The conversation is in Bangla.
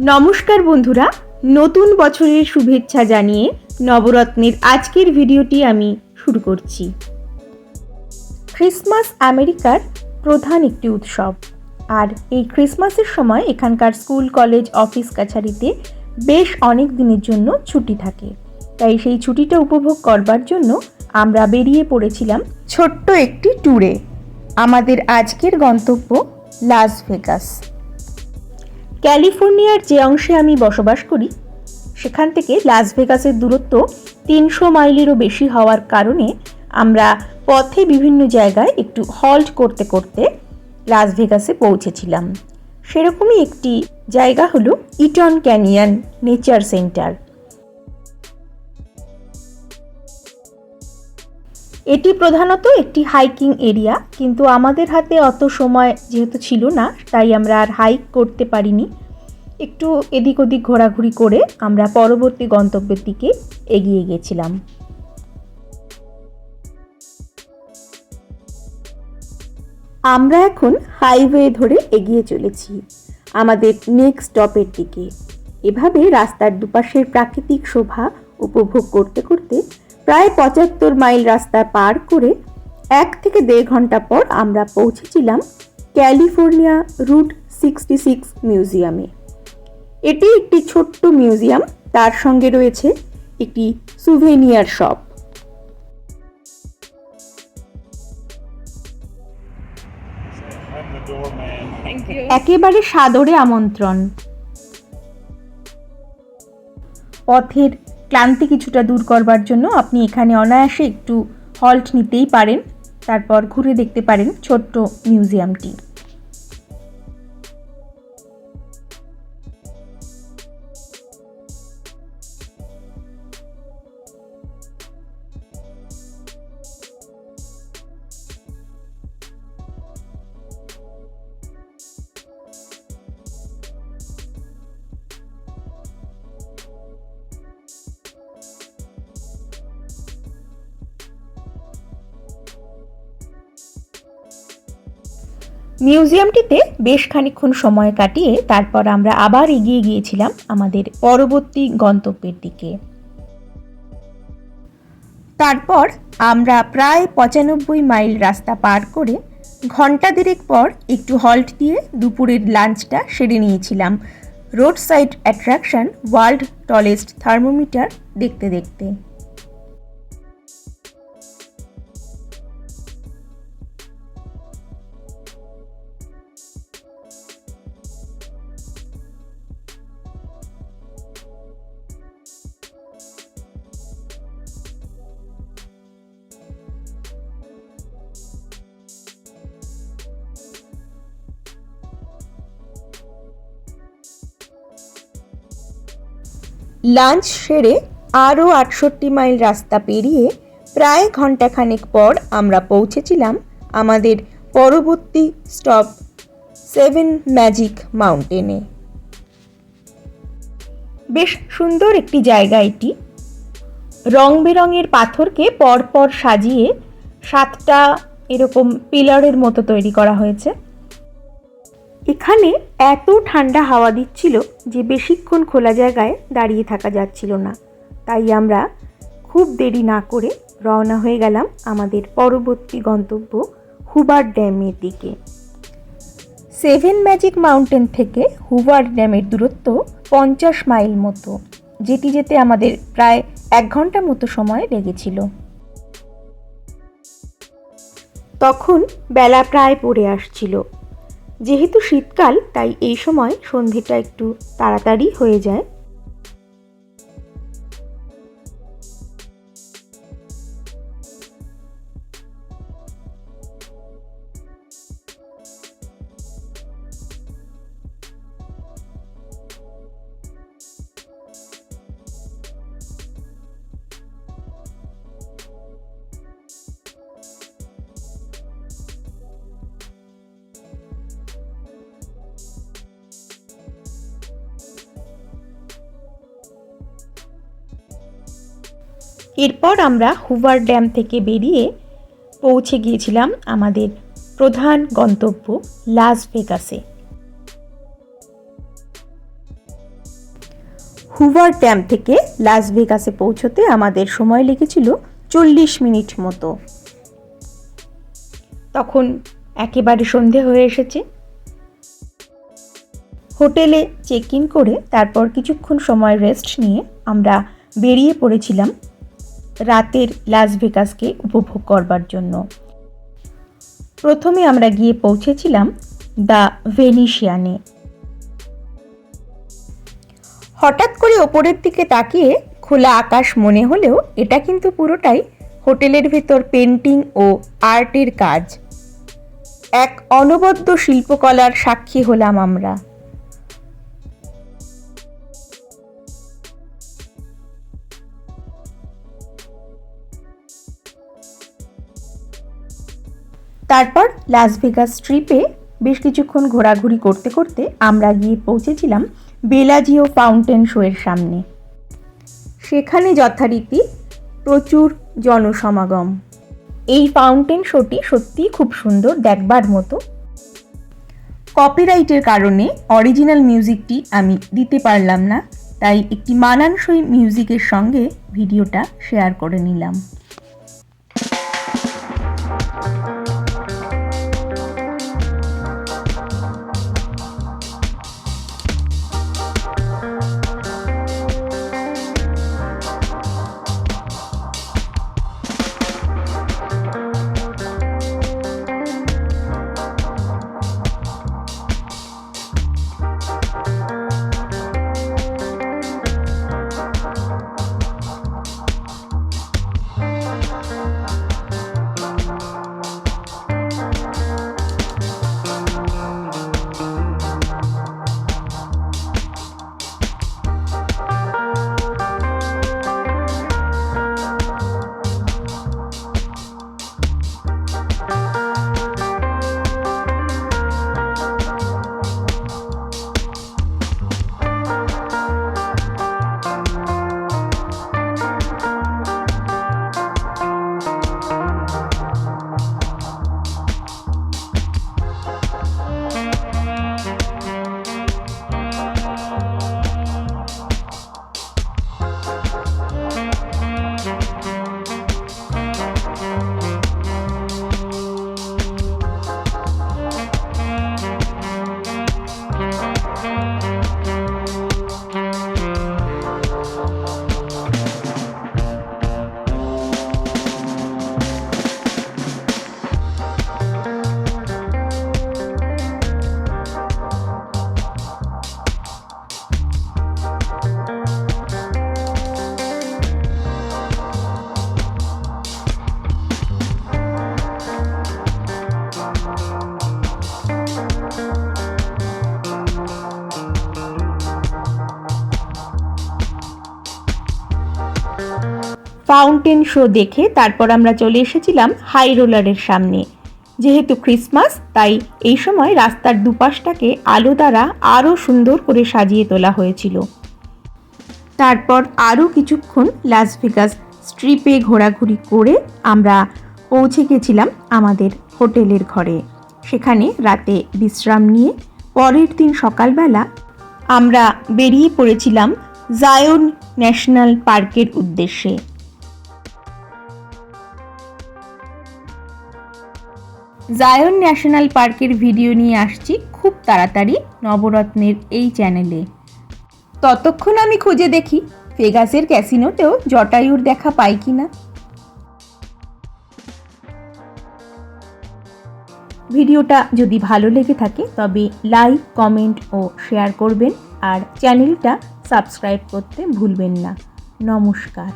নমস্কার বন্ধুরা, নতুন বছরের শুভেচ্ছা জানিয়ে নবরত্নের আজকের ভিডিওটি আমি শুরু করছি। ক্রিসমাস আমেরিকার প্রধান একটি উৎসব। আর এই ক্রিসমাসের সময় এখানকার স্কুল, কলেজ, অফিস, কাছারিতে বেশ অনেক দিনের জন্য ছুটি থাকে। তাই সেই ছুটিটা উপভোগ করবার জন্য আমরা বেরিয়ে পড়েছিলাম ছোট্ট একটি ট্যুরে। আমাদের আজকের গন্তব্য লাস ভেগাস। ক্যালিফোর্নিয়ার যে অংশে আমি বসবাস করি, সেখান থেকে লাস ভেগাসের দূরত্ব তিনশো মাইলেরও বেশি হওয়ার কারণে আমরা পথে বিভিন্ন জায়গায় একটু হল্ট করতে করতে লাস ভেগাসে পৌঁছেছিলাম। সেরকমই একটি জায়গা হলো ইটন ক্যানিয়ন নেচার সেন্টার এটি প্রধানত একটি হাইকিং এরিয়া কিন্তু আমাদের হাতে অত সময় যেহেতু ছিল না, তাই আমরা আর হাইক করতে পারিনি। একটু এদিক ওদিক ঘোরাঘুরি করে আমরা পরবর্তী গন্তব্যের দিকে এগিয়ে গেছিলাম। আমরা এখন হাইওয়ে ধরে এগিয়ে চলেছি, আমাদের নেক্সট স্টপের দিকে। এভাবে রাস্তার দুপাশের প্রাকৃতিক শোভা উপভোগ করতে করতে প্রায় পঁচাত্তর মাইল রাস্তা পার করে এক থেকে দেড় ঘণ্টা পর আমরা পৌঁছেছিলাম ক্যালিফোর্নিয়া রুট সিক্সটি সিক্স মিউজিয়ামে এটি একটি ছোট্ট মিউজিয়াম, তার সঙ্গে রয়েছে একটি সুভেনিয়ার শপ. একেবারে সাদরে আমন্ত্রণ পথের ক্লান্তি কিছুটা দূর করবার জন্য আপনি এখানে অনায়াসে একটু হল্ট নিতেই পারেন। তারপর ঘুরে দেখতে পারেন ছোট্ট মিউজিয়ামটি। মিউজিয়ামটিতে বেশ খানিকক্ষণ সময় কাটিয়ে তারপর আমরা আবার এগিয়ে গিয়েছিলাম আমাদের পরবর্তী গন্তব্যের দিকে। তারপর আমরা প্রায় পঁচানব্বই মাইল রাস্তা পার করে ঘণ্টা দেড়েক পর একটু হল্ট দিয়ে দুপুরের লাঞ্চটা সেরে নিয়েছিলাম। Road side attraction world tallest thermometer দেখতে দেখতে। লাঞ্চ সেরে আরও আটষট্টি মাইল রাস্তা পেরিয়ে প্রায় ঘন্টাখানেক পর আমরা পৌঁছেছিলাম আমাদের পরবর্তী স্টপ সেভেন ম্যাজিক মাউন্টেনে। বেশ সুন্দর একটি জায়গা এটি। রং বেরঙের পাথরকে পরপর সাজিয়ে সাতটা এরকম পিলারের মতো তৈরি করা হয়েছে। এখানে এত ঠান্ডা হাওয়া দিচ্ছিল যে বেশিক্ষণ খোলা জায়গায় দাঁড়িয়ে থাকা যাচ্ছিল না। তাই আমরা খুব দেরি না করে রওনা হয়ে গেলাম আমাদের পরবর্তী গন্তব্য হুবার ড্যামের দিকে। সেভেন ম্যাজিক মাউন্টেন থেকে হুবার ড্যামের দূরত্ব পঞ্চাশ মাইল মতো যেটি যেতে আমাদের প্রায় এক ঘণ্টা মতো সময় লেগেছিল। তখন বেলা প্রায় পড়ে আসছিল। যেহেতু শীতকাল তাই এই সময় সন্ধেটা একটু তাড়াতাড়ি হয়ে যায়। এরপর আমরা হুভার ড্যাম থেকে বেরিয়ে পৌঁছে গিয়েছিলাম আমাদের প্রধান গন্তব্য লাস ভেগাসে। হুভার ড্যাম থেকে লাস ভেগাসে পৌঁছতে আমাদের সময় লেগেছিল চল্লিশ মিনিট মতো। তখন একেবারে সন্ধে হয়ে এসেছে। হোটেলে চেক ইন করে তারপর কিছুক্ষণ সময় রেস্ট নিয়ে আমরা বেরিয়ে পড়েছিলাম রাতের লাস ভেগাসকে উপভোগ করবার জন্য। প্রথমে আমরা গিয়ে পৌঁছেছিলাম দ্য ভেনিশিয়ানে হঠাৎ করে ওপরের দিকে তাকিয়ে খোলা আকাশ মনে হলেও এটা কিন্তু পুরোটাই হোটেলের ভেতর পেন্টিং ও আর্টের কাজ। এক অনবদ্য শিল্পকলার সাক্ষী হলাম আমরা। তারপর লাস ভেগাস স্ট্রিপে বেশ কিছুক্ষণ ঘোরাঘুরি করতে করতে আমরা গিয়ে পৌঁছেছিলাম বেলাজিও ফাউন্টেন শোয়ের সামনে। সেখানে যথারীতি প্রচুর জনসমাগম। এই ফাউন্টেন শোটি সত্যিই খুব সুন্দর দেখবার মতো। কপিরাইটের কারণে অরিজিনাল মিউজিকটি আমি দিতে পারলাম না, তাই একটি মানানসই মিউজিকের সঙ্গে ভিডিওটা শেয়ার করে নিলাম। ফাউন্টেন শো দেখে তারপর আমরা চলে এসেছিলাম হাই রোলারের সামনে। যেহেতু ক্রিসমাস, তাই এই সময় রাস্তার দুপাশটাকে আলো দ্বারা আরও সুন্দর করে সাজিয়ে তোলা হয়েছিল। তারপর আরও কিছুক্ষণ লাস ভেগাস স্ট্রিপে ঘোরাঘুরি করে আমরা পৌঁছে গেছিলাম আমাদের হোটেলের ঘরে। সেখানে রাতে বিশ্রাম নিয়ে পরের দিন সকালবেলা আমরা বেরিয়ে পড়েছিলাম জায়ন ন্যাশনাল পার্কের উদ্দেশ্যে। জায়ন ন্যাশনাল পার্কের ভিডিও নিয়ে আসছি খুব তাড়াতাড়ি নবরত্নের এই চ্যানেলে। ততক্ষণ আমি খুঁজে দেখি ফেগাসের ক্যাসিনোতেও জটায়ুর দেখা পাই কি না ভিডিওটা যদি ভালো লেগে থাকে, তবে লাইক, কমেন্ট ও শেয়ার করবেন আর চ্যানেলটা সাবস্ক্রাইব করতে ভুলবেন না। নমস্কার।